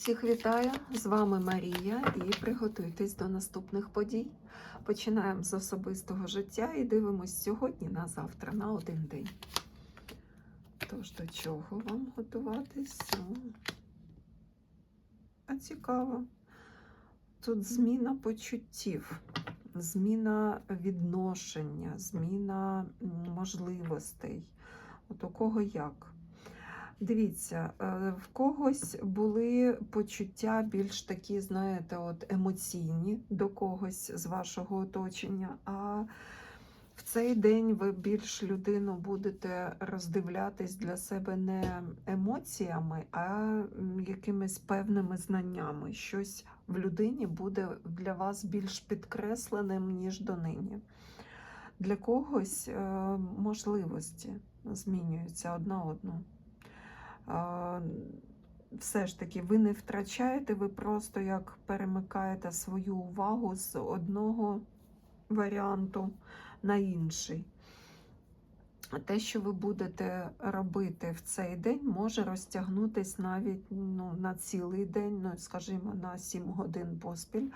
Всіх вітаю! З вами Марія і приготуйтесь до наступних подій. Починаємо з особистого життя і дивимось сьогодні на завтра, на один день. Тож, до чого вам готуватись? Ну, А цікаво. Тут зміна почуттів, зміна відношення, зміна можливостей. От у кого як. Дивіться, е, в когось були почуття більш такі, знаєте, от емоційні до когось з вашого оточення. А в цей день ви більш людину будете роздивлятись для себе не емоціями, а якимись певними знаннями. Щось в людині буде для вас більш підкресленим, ніж донині. Для когось е, можливості змінюються одна одну все ж таки ви не втрачаєте, ви просто як перемикаєте свою увагу з одного варіанту на інший. Те, що ви будете робити в цей день, може розтягнутись навіть ну, на цілий день, ну, скажімо, на 7 годин поспіль,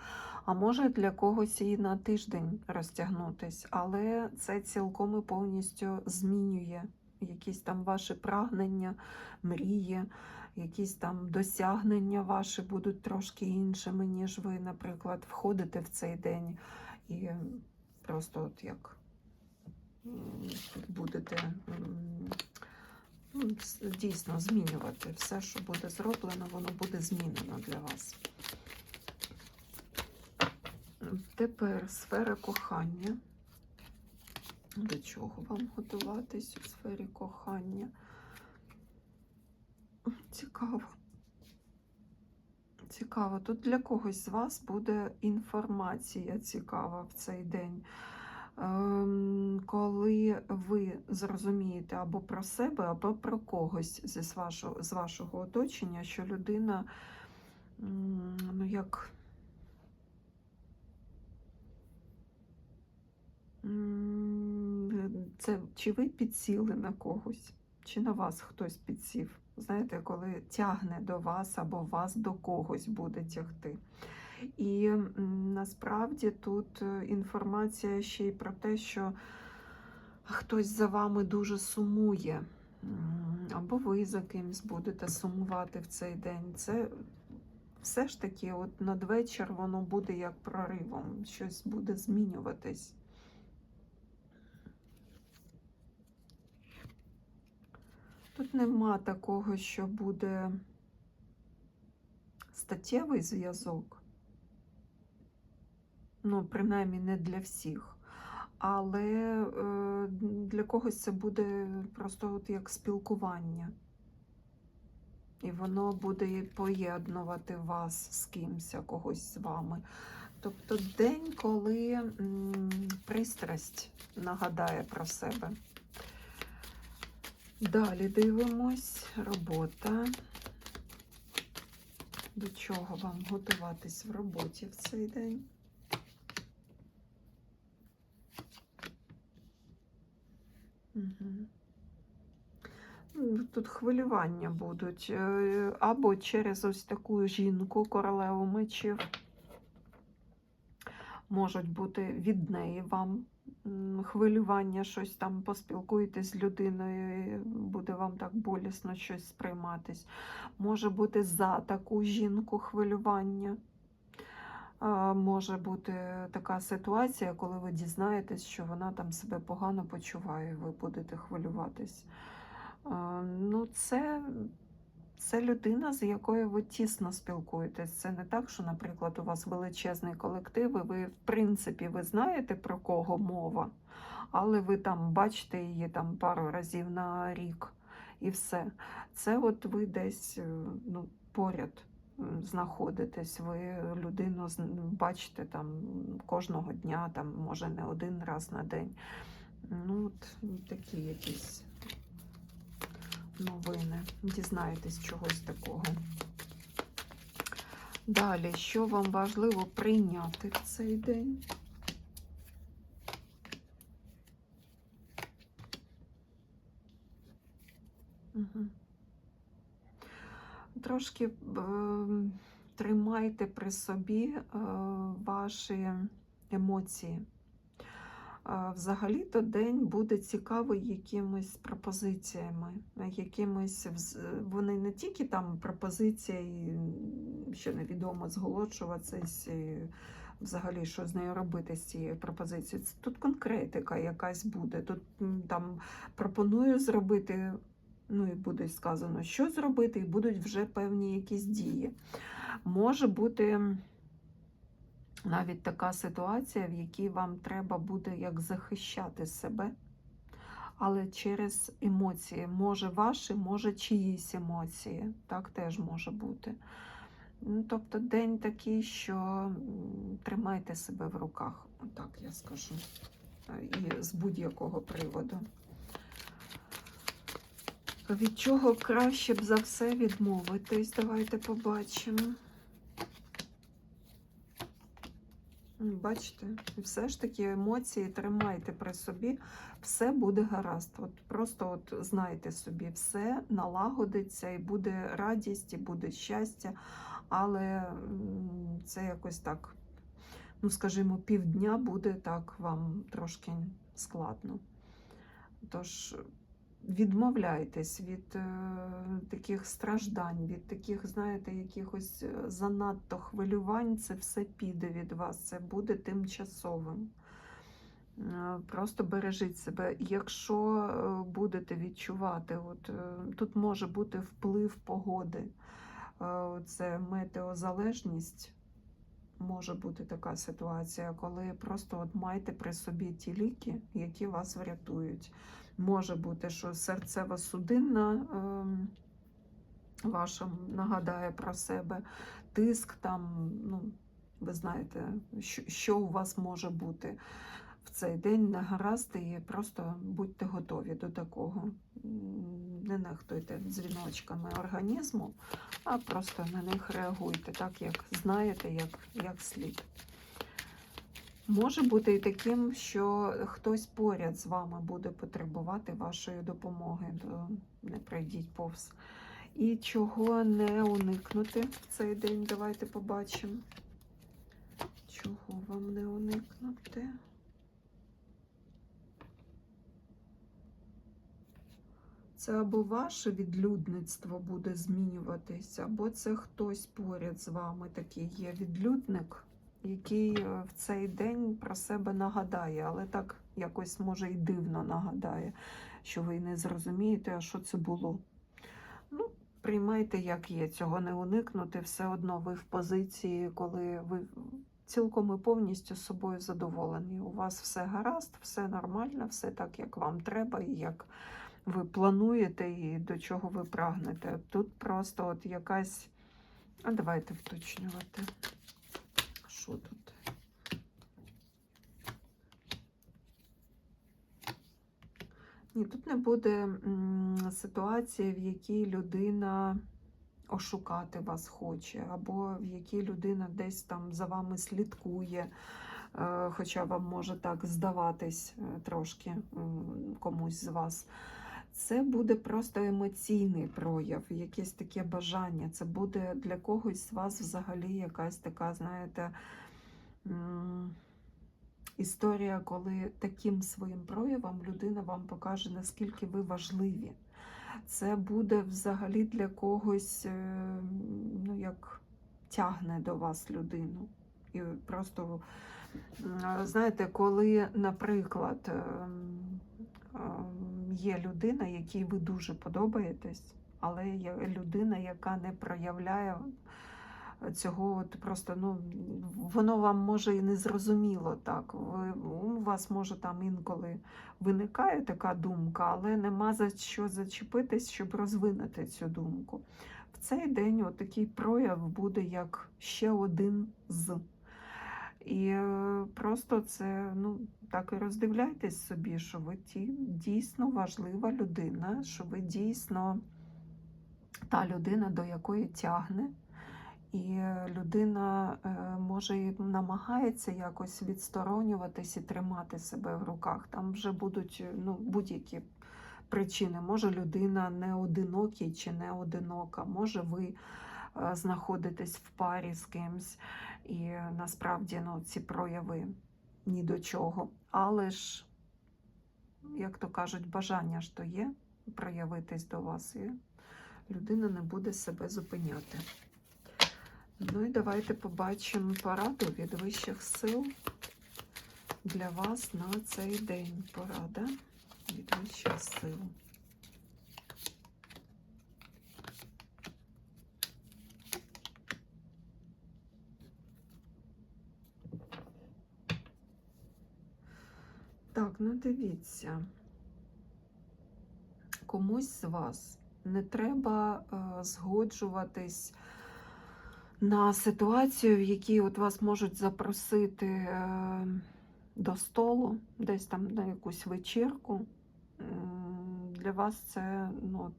а може для когось і на тиждень розтягнутись. Але це цілком і повністю змінює якісь там ваші прагнення, мрії, якісь там досягнення ваші будуть трошки іншими, ніж ви, наприклад, входите в цей день і просто от як будете дійсно змінювати все, що буде зроблено, воно буде змінено для вас. Тепер сфера кохання. До чого вам готуватись у сфері кохання? Цікаво. Цікаво. Тут для когось з вас буде інформація цікава в цей день. Ем, коли ви зрозумієте або про себе, або про когось зі вашого, з вашого оточення, що людина, ну як. Це чи ви підсіли на когось, чи на вас хтось підсів? Знаєте, коли тягне до вас або вас до когось буде тягти. І насправді тут е, інформація ще й про те, що хтось за вами дуже сумує, або ви за кимсь будете сумувати в цей день. Це все ж таки, от надвечір воно буде як проривом, щось буде змінюватись. Тут нема такого, що буде статтєвий зв'язок. Ну, принаймні, не для всіх. Але е, для когось це буде просто от як спілкування. І воно буде поєднувати вас з кимось, когось з вами. Тобто день, коли пристрасть нагадає про себе. Далі дивимось. Робота. До чого вам готуватись в роботі в цей день? Угу. Тут хвилювання будуть е, або через ось таку жінку, королеву мечів. Можуть бути від неї вам хвилювання, щось там поспілкуєтесь з людиною, і буде вам так болісно щось сприйматись. Може бути за таку жінку хвилювання. Може бути така ситуація, коли ви дізнаєтесь, що вона там себе погано почуває, ви будете хвилюватись. Ну, це, це людина, з якою ви тісно спілкуєтесь. Це не так, що, наприклад, у вас величезний колектив, і ви, в принципі, ви знаєте, про кого мова, але ви там бачите її там пару разів на рік і все. Це от ви десь е, ну, поряд знаходитесь, ви людину бачите там кожного дня, там, може не один раз на день. Ну, от такі якісь новини. Дізнаєтесь чогось такого. Далі, що вам важливо прийняти в цей день? Угу. трошки е, тримайте при собі е, ваші емоції. Взагалі-то день буде цікавий якимись пропозиціями, якимись вони не тільки там пропозиції, що невідомо зголошуватись, взагалі що з нею робити з цією пропозицією. Тут конкретика якась буде. Тут там пропоную зробити, ну і буде сказано, що зробити, і будуть вже певні якісь дії. Може бути навіть така ситуація, в якій вам треба буде як захищати себе, але через емоції. Може ваші, може чиїсь емоції. Так теж може бути. Ну, тобто день такий, що тримайте себе в руках, так я скажу. І з будь-якого приводу. Від чого краще б за все відмовитись? Давайте побачимо. Бачите, все ж таки емоції тримайте при собі, все буде гаразд. От просто от знайте собі, все налагодиться і буде радість, і буде щастя, але це якось так, ну скажімо, півдня буде так вам трошки складно. Тож відмовляйтесь від е, таких страждань, від таких, знаєте, якихось е, занадто хвилювань, це все піде від вас, це буде тимчасовим. Е, Просто бережіть себе. Якщо будете відчувати, от тут може бути вплив погоди, це метеозалежність. Може бути така ситуація, коли просто от майте при собі ті ліки, які вас врятують. Може бути, що серцево-судинна е, ваша нагадає про себе, тиск там, ну, ви знаєте, що, що у вас може бути в цей день негаразд, і просто будьте готові до такого. Не нехтуйте дзвіночками організму, а просто на них реагуйте так, як знаєте, як, як слід. Може бути і таким, що хтось поряд з вами буде потребувати вашої допомоги, не пройдіть повз. І чого не уникнути в цей день, давайте побачимо. Чого вам не уникнути? Це або ваше відлюдництво буде змінюватися, або це хтось поряд з вами такий є відлюдник, який е, в цей день про себе нагадає, але так якось може і дивно нагадає, що ви не зрозумієте, а що це було. Ну, приймайте, як є, цього не уникнути. Все одно ви в позиції, коли ви цілком і повністю собою задоволені. У вас все гаразд, все нормально, все так, як вам треба, і як ви плануєте, і до чого ви прагнете. Тут просто от якась. А давайте вточнювати. Що тут? Ні, тут не буде ситуації, в якій людина ошукати вас хоче, або в якій людина десь там за вами слідкує, е, хоча вам може так здаватись е, трошки комусь з вас. Це буде просто емоційний прояв, якесь таке бажання. Це буде для когось з вас взагалі якась така, знаєте, історія, коли таким своїм проявом людина вам покаже, наскільки ви важливі. Це буде взагалі для когось, е, ну, як тягне до вас людину. І просто, знаєте, коли, наприклад, ем, ем, є людина, якій ви дуже подобаєтесь, але є людина, яка не проявляє цього, от просто ну, воно вам може і не зрозуміло так. Ви, у вас може там інколи виникає така думка, але нема за що зачепитись, щоб розвинути цю думку. В цей день такий прояв буде як ще один з. І е, просто це, ну, так і роздивляйтесь собі, що ви ті, дійсно важлива людина, що ви дійсно та людина, до якої тягне. І е, людина е, може і намагається якось відсторонюватись і тримати себе в руках. Там вже будуть ну, будь-які причини. Може людина не одинокий чи не одинока, може ви знаходитесь в парі з кимсь, і насправді ну, ці прояви ні до чого. Але ж, як то кажуть, бажання ж то є проявитись до вас, і людина не буде себе зупиняти. Ну і давайте побачимо пораду від вищих сил для вас на цей день. Порада від вищих сил. Так, ну дивіться. Комусь з вас не треба е, згоджуватись на ситуацію, в якій от вас можуть запросити е, до столу, десь там на якусь вечірку. Для вас це, ну,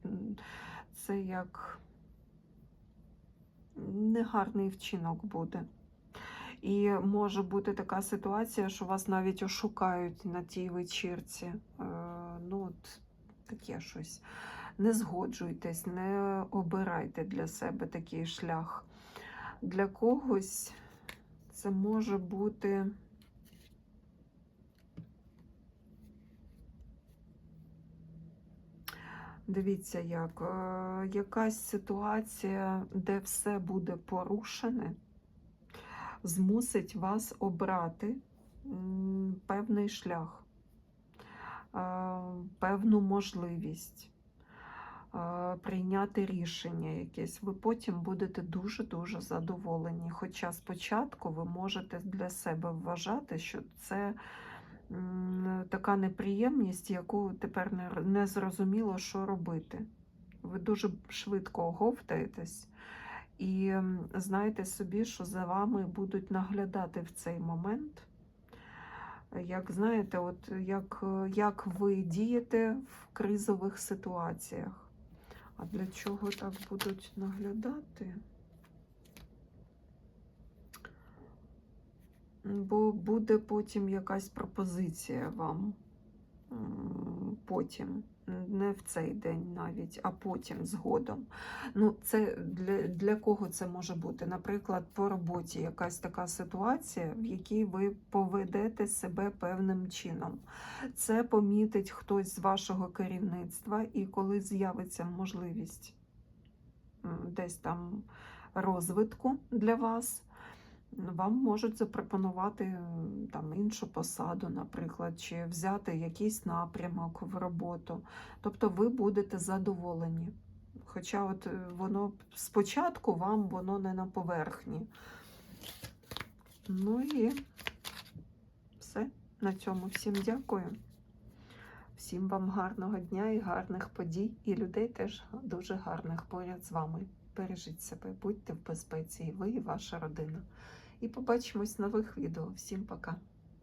це як негарний вчинок буде. І може бути така ситуація, що вас навіть ошукають на тій вечірці. Е, Ну, от таке щось. Не згоджуйтесь, не обирайте для себе такий шлях. Для когось це може бути. Дивіться, як е, якась ситуація, де все буде порушене, змусить вас обрати певний шлях, е, певну можливість е, прийняти рішення якесь. Ви потім будете дуже-дуже задоволені. Хоча спочатку ви можете для себе вважати, що це така неприємність, яку тепер не, зрозуміло, що робити. Ви дуже швидко оговтаєтесь. І знайте собі, що за вами будуть наглядати в цей момент. Як знаєте, от як, як ви дієте в кризових ситуаціях. А для чого так будуть наглядати? Бо буде потім якась пропозиція вам. Потім, не в цей день навіть, а потім згодом. Ну, це для, для кого це може бути? Наприклад, по роботі якась така ситуація, в якій ви поведете себе певним чином. Це помітить хтось з вашого керівництва, і коли з'явиться можливість десь там розвитку для вас, вам можуть запропонувати там іншу посаду, наприклад, чи взяти якийсь напрямок в роботу. Тобто ви будете задоволені. Хоча от е, воно спочатку вам воно не на поверхні. Ну і все. На цьому всім дякую. Всім вам гарного дня і гарних подій, і людей теж дуже гарних поряд з вами. Бережіть себе, будьте в безпеці, і ви, і ваша родина. І побачимось в нових відео. Всім пока!